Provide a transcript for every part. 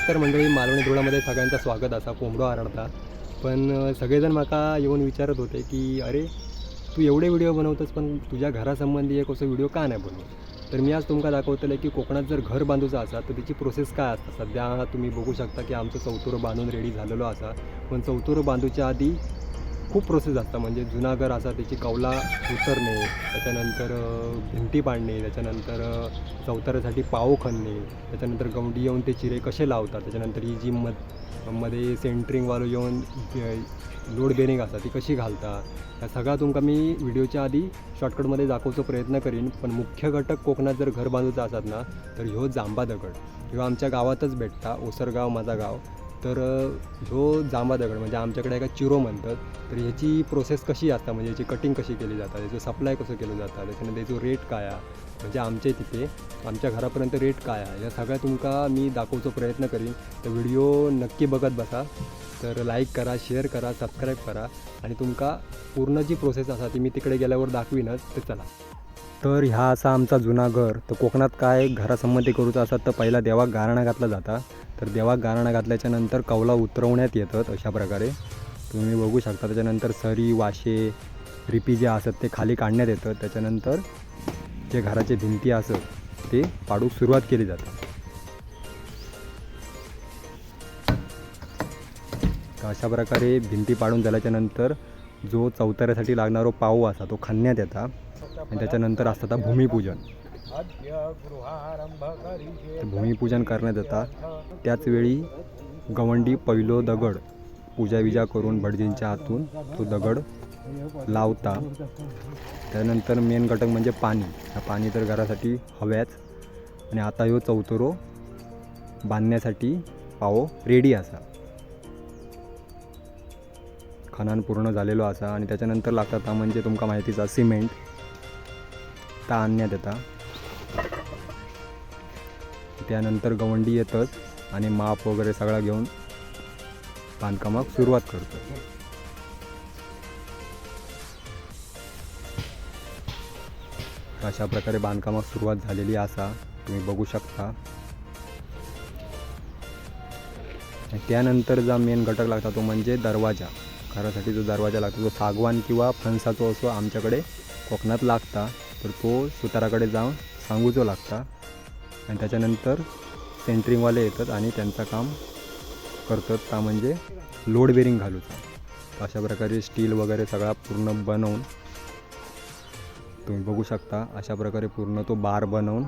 नमस्कार मंडळी मालवणी धुळामध्ये सगळ्यांचं स्वागत. असा कोंबडो आरडता. पण सगळेजण माका येऊन विचारत होते की अरे तू एवढे व्हिडिओ बनवतोस पण तुझ्या घरासंबंधी एक असं व्हिडिओ का नाही बनवत? तर मी आज तुमका दाखवतलं की कोकणात जर घर बांधूचं असा तर त्याची प्रोसेस काय असता? सध्या तुम्ही बघू शकता की आमचं चौतुरं बांधून रेडी झालेलो असा. पण चौतुरं बांधूच्या आधी खूप प्रोसेस असतात. म्हणजे जुना घर असा त्याची कौला उतरणे त्याच्यानंतर भिंती पाडणे त्याच्यानंतर चौतऱ्यासाठी चौताऱ्यासाठी पाव खणणे त्याच्यानंतर गवंडी येऊन ते चिरे कसे लावतात त्याच्यानंतर ही जी मधमध्ये सेंटरिंगवालो येऊन लोड बेरिंग असतात ती कशी घालतात? ह्या सगळा तुमका मी व्हिडिओच्या आधी शॉर्टकटमध्ये दाखवचा प्रयत्न करीन. पण मुख्य घटक कोकणात जर घर बांधूचा असतात ना तर ह्यो जांबा दगड किंवा आमच्या गावातच भेटता ओसरगाव माझा गाव तर जो ह्यो जांबा दगड म्हणजे आमच्याकडे एका चिरो म्हणतात. तर ह्याची प्रोसेस कशी असता? म्हणजे याची कटिंग कशी केली जातात याचं सप्लाय कसं केलं जातं? त्याच्यानंतर याचो रेट काय आहे? म्हणजे आमच्या तिथे आमच्या घरापर्यंत रेट काय आहे? या सगळ्या तुमका मी दाखवचा प्रयत्न करीन. तर व्हिडिओ नक्की बघत बसा. तर लाईक करा शेअर करा सबस्क्राईब करा. आणि तुमका पूर्ण जी प्रोसेस असा ती मी तिकडे गेल्यावर दाखवीनच तर चला. तर ह्या असा आमचा जुना घर. तर कोकणात काय घरासंबंधी करूचा असतात तर पहिला देवाक गारणा घातला जाता. तर देवाक गारणा घातल्याच्या नंतर कौला उतरवण्यात येतात अशा प्रकारे. तुम्ही बघू शकता त्याच्यानंतर सरी वाशे रिपी जे असतात ते खाली काढण्यात येतं त्याच्यानंतर जे घराचे भिंती असत ते पाडूक सुरुवात केली जाते. तर अशा प्रकारे भिंती पाडून झाल्याच्यानंतर जो चौताऱ्यासाठी लागणारो पाऊ असा तो खणण्यात येता. आणि त्याच्यानंतर असतात भूमिपूजन. भूमिपूजन करण्यात येतात त्याचवेळी गवंडी पहिलो दगड पूजा विजा करून भटजींच्या हातून तो दगड लावता. त्यानंतर मेन घटक म्हणजे पाणी. हा पाणी तर घरासाठी हव्याच. आणि आता ह्यो चौतरो बांधण्यासाठी पाव रेडी असा. खनन पूर्ण झालेलो असा. आणि त्याच्यानंतर लागता ता म्हणजे तुमका माहितीचा सिमेंट. ता आणण्यात येता. त्यानंतर गवंडी येतच. आणि माप वगैरे सगळा घेऊन बांधकामाक सुरुवात करतो अशा प्रकारे बांधकामाक सुरुवात झालेली असा तुम्ही बघू शकता. त्यानंतर जो मेन घटक लागता तो म्हणजे दरवाजा. घरासाठी जो दरवाजा लागतो तो सागवान किंवा फणसाचो असो आमच्याकडे कोकणात लागता तर तो सुताराकडे जाऊन सांगूचो लागता. आणि त्याच्यानंतर सेंटरिंगवाले येतात आणि त्यांचं काम करतात का म्हणजे लोड बेरिंग घालूचा. अशा प्रकारे स्टील वगैरे सगळा पूर्ण बनवून तुम्ही बघू शकता अशा प्रकारे पूर्ण तो बार बनवून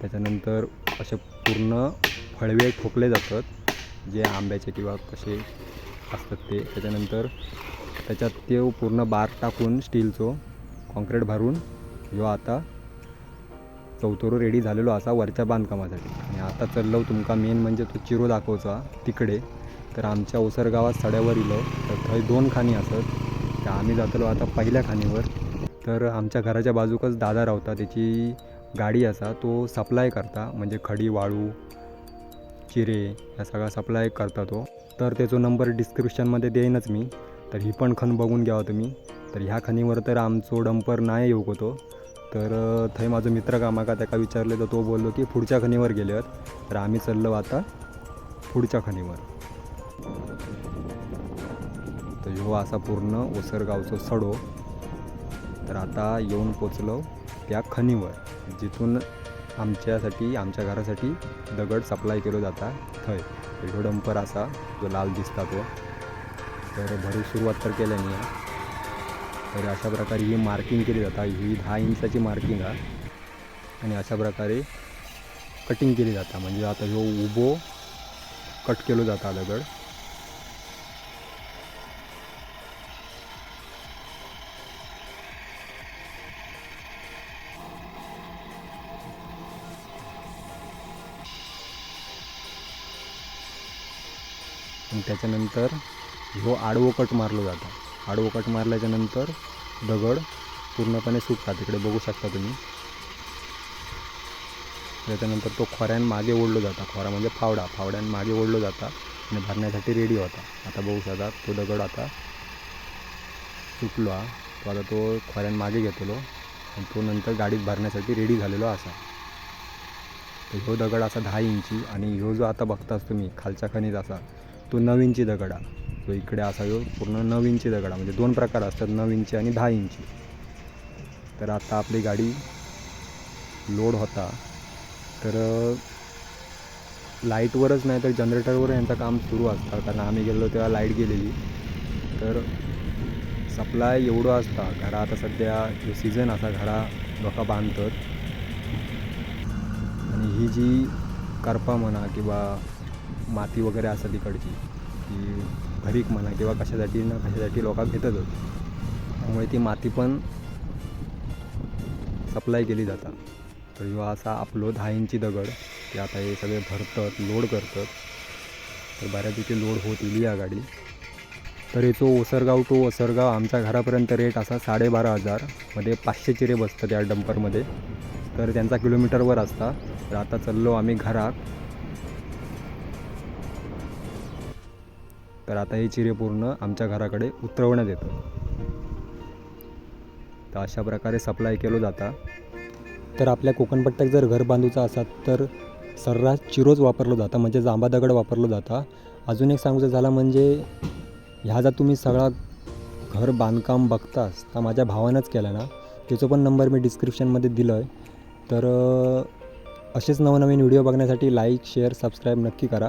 त्याच्यानंतर असे पूर्ण फळवे ठोकले जातात जे आंब्याचे किंवा कसे असतात ते. त्याच्यानंतर त्याच्यात ते पूर्ण बार टाकून स्टीलचो कॉन्क्रीट भरून ह्यो आता चौथोरो रेडी झालेलो असा वरच्या बांधकामासाठी. आणि आता चाललो तुमका मेन म्हणजे तो चिरो दाखवचा तिकडे. तर आमच्या ओसर गावात सड्यावर इलो तर थंय दोन खाणी असत. तर आम्ही जातलो आता पहिल्या खाणीवर. तर आमच्या घराच्या बाजूकच दादा रावता त्याची गाडी असा तो सप्लाय करता म्हणजे खडी वाळू चिरे या सगळा सप्लाय करता तो. तर त्याचा नंबर डिस्क्रिप्शनमध्ये देईनच मी तर ही पण खण बघून घ्यावा हो तुम्ही. तर ह्या खणीवर तर आमचो डंपर नाही येऊ होतो. तर थंय माझं मित्र कामाका त्याका विचारले तर तो बोललो की पुढच्या खणीवर गेल्यात. तर आम्ही चाललो आता पुढच्या खणीवर. तर ह्यो असा पूर्ण ओसरगावचो सडो. तर आता येऊन पोचलो त्या खनीवर जिथून आमच्यासाठी आमच्या घरासाठी दगड सप्लाय केलो जाता. थंय तर ह्यो डंपर असा जो लाल दिसता तो. तर भरूक सुरुवात तर केल्याने तर अशा प्रकारे ही मार्किंग केली जाता. ही दहा इंचाची मार्किंग आहे आणि अशा प्रकारे कटिंग केली जाता. म्हणजे आता ह्यो उभो कट केलो जाता दगड. त्याच्यानंतर ह्यो आडवो कट मारलो जातो. आडवो कट मारल्याच्यानंतर दगड पूर्णपणे सुकतात. तिकडे बघू शकता तुम्ही. त्याच्यानंतर तो खोऱ्यान मागे ओढलो जाता. खोरा म्हणजे फावडा. फावड्यान मागे ओढलो जाता आणि भरण्यासाठी रेडी होता. आता बघू शकता तो दगड आता सुटलो हा तो आता तो खोऱ्यान मागे घेतलो आणि तो नंतर गाडीत भरण्यासाठी रेडी झालेलो असा. तर ह्यो दगड असा दहा इंची आणि ह्यो जो आता बघताच तुम्ही खालच्या खणीत असा तो नऊ इंची दगडा. तो इकडे असा पूर्ण नऊ इंची दगडा. म्हणजे दोन प्रकार असतात नऊ इंची आणि दहा इंची तर आता आपली गाडी लोड होता. तर लाईटवरच नाही तर जनरेटरवर यांचं काम सुरू असतं. कारण आम्ही गेलो तेव्हा लाइट गेलेली. तर सप्लाय एवढं असता. घरा आता सध्या जो सीझन असा घरा लोक बांधतात. आणि ही जी करपा म्हणा किंवा माती वगैरे असतात तिकडची ती भरीक म्हणा किंवा कशासाठी ना कशासाठी लोक घेतातच त्यामुळे ती माती पण सप्लाय केली जातात. तर किंवा असा आपलो दहा इंची दगड ते आता हे सगळे भरतात लोड करतात. तर बऱ्यापैकी लोड होत इली या गाडी. तर याचो ओसरगाव टू ओसरगाव आमच्या घरापर्यंत रेट असा साडेबारा हजारमध्ये पाचशे चिरे बसतात या डंपरमध्ये तर त्यांचा किलोमीटरवर असता. तर आता चाललो आम्ही घरात. तर आता हे चिरे पूर्ण आमच्या घराकडे उतरवण्यात येतं तर अशा प्रकारे सप्लाय केलो जाता. तर आपल्या कोकणपट्ट्यात जर घर बांधूचा असत तर सर्रास चिरोच वापरलं जातं म्हणजे जांबा दगड वापरलं जातं. अजून एक सांगूचं झालं म्हणजे ह्या जर तुम्ही सगळा घर बांधकाम बघतास तर माझ्या भावानंच केला ना. त्याचा पण नंबर मी डिस्क्रिप्शनमध्ये दिलं आहे तर असेच नवनवीन व्हिडिओ बघण्यासाठी लाईक शेअर सबस्क्राईब नक्की करा.